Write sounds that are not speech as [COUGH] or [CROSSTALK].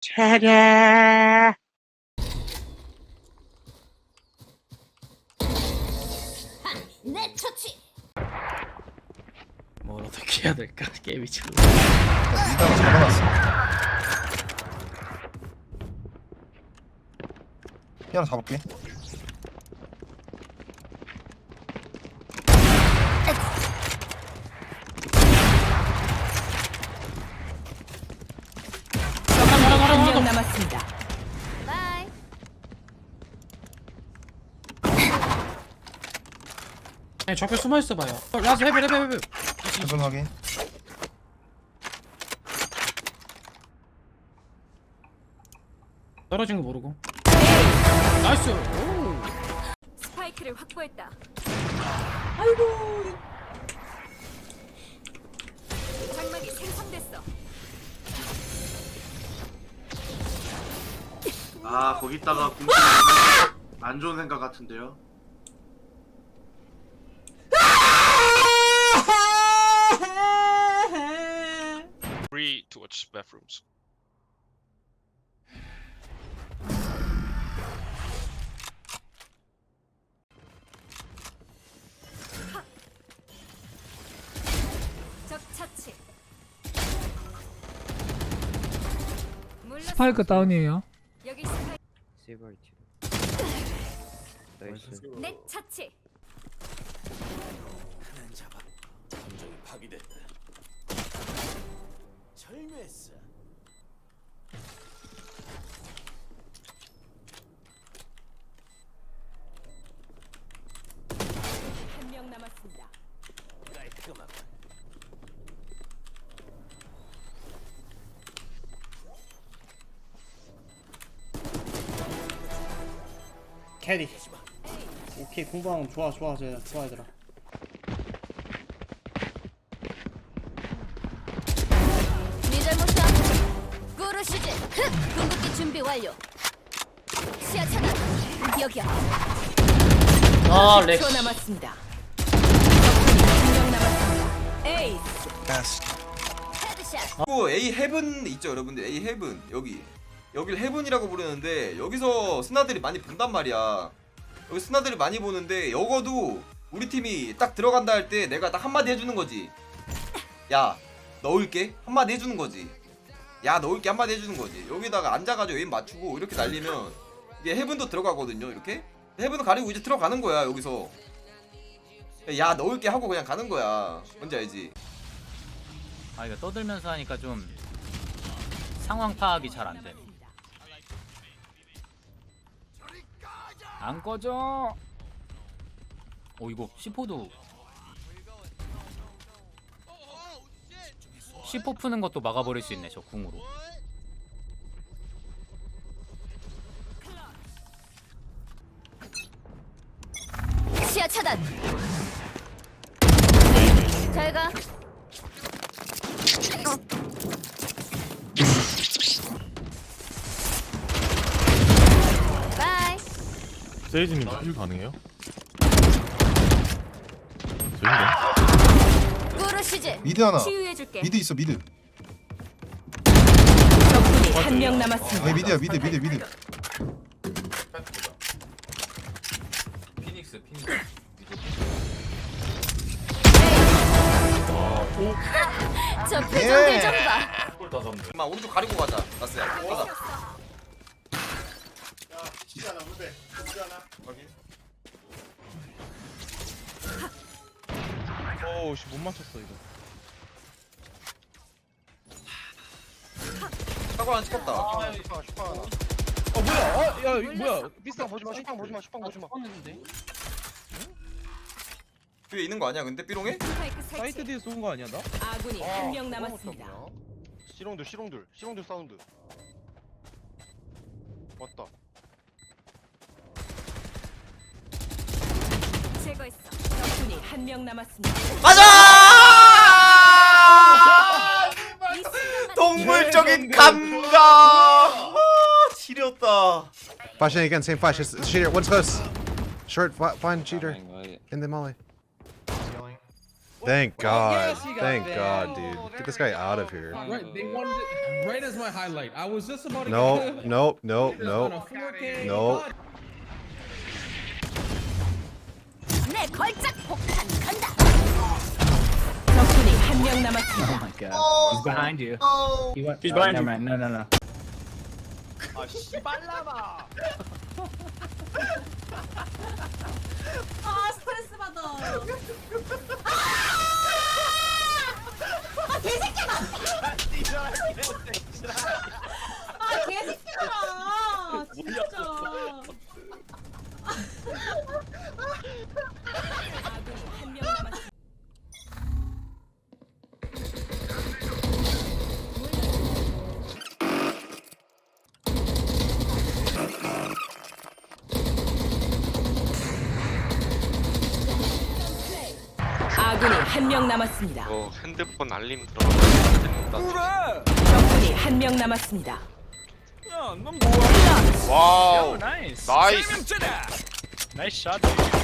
차례. 내 처치. 뭘 어떻게 해야 될까 게임이 참 일단 잡아놨어. 피 하나 잡을게. 남았습니다. 바이. 아니 적에 숨어 있어봐요 어, 라스 해볼 해볼 해볼 해본 확인. 떨어진 거 모르고 나이스 오. 스파이크를 확보했다. 아이고. 장막이 생성됐어. 아 거기다가 궁금 안 좋은 생각 같은데요. Three towards bathrooms. 적 처치. 물러서. 스파이크 다운이에요. 여기 스파이크. 세바이티 나이스 내 처치. 한 명 남았습니다. 캐리 오케이 공방 좋아 좋아 쟤 좋아 얘들아 네 잘못이야. 궁극기 준비 완료. 시야 차단. 여기야. 아 렉. 10초 남았습니다. 한명 남았습니다. 에이스. 헤드샷. 또 A 헤븐 있죠 여러분들 A 헤븐 여기 여길 헤븐이라고 부르는데 여기서 스나들이 많이 본단 말이야. 여기 스나들이 많이 보는데 여거도 우리 팀이 딱 들어간다 할 때 내가 딱 한마디 해주는 거지. 야 넣을게. 한마디 해주는 거지. 야 넣을게. 한마디 해주는 거지. 여기다가 앉아가지고 에임 맞추고 이렇게 날리면 이게 헤븐도 들어가거든요 이렇게? 헤븐 가리고 이제 들어가는 거야 여기서. 야 넣을게 하고 그냥 가는 거야. 뭔지 알지? 아 이거 떠들면서 하니까 좀 상황 파악이 잘 안 돼. 안 꺼져. 오 이거 C4도 C4 푸는 것도 막아버릴 수 있네 저 궁으로. 시야 차단. 잘 가. 바이. 세이지님 힐 가능해요? 꾸르시지. 미드 하나. 치유해줄게. 미드 있어 미드. 적군이 한 명 남았습니다. 네 미드야 미드 미드 미드. 피닉스 피닉스. 저 표정들 좀 봐. 엄마 오른쪽 가리고 가자 나스야 가자 확인. 어우 씨 못 맞췄어 이거. 사고 하나 찍혔다 어 뭐야? 어야 뭐야? 비싼 보지 마 슈팡 보지 마 슈팡 보지마. 뒤에 있는 거 아니야 근데? 삐롱에? 스파이크. 사이트 뒤에 쏜 거 아니야 나? 아군이 한 명 남았습니다. 시롱들 시롱들 시롱들 사운드. 왔다 명 남았습니다. 맞아! 이 순간만 동물적인 감각 아, 지렸다 Flashing again, same flash. It's, it's cheater. One's close. Short, fi- find cheater in the molly. Thank God. yes, he got Thank banned. God, dude. Get this guy out of here. Right, they wanted it right as my highlight. I was just about to No, [LAUGHS] no, no, on a 내 걸작 폭탄 간다. 적군이 한명 남았습니다. my god. He's behind you. He went, He's behind you. No, no, no. 아 스트레스 받아. 아 아군이 한 명 남았습니다. 어 핸드폰 알림 들어가면 적군이 한 명 남았습니다. 와우 Nice. 나이스 Nice shot. dude.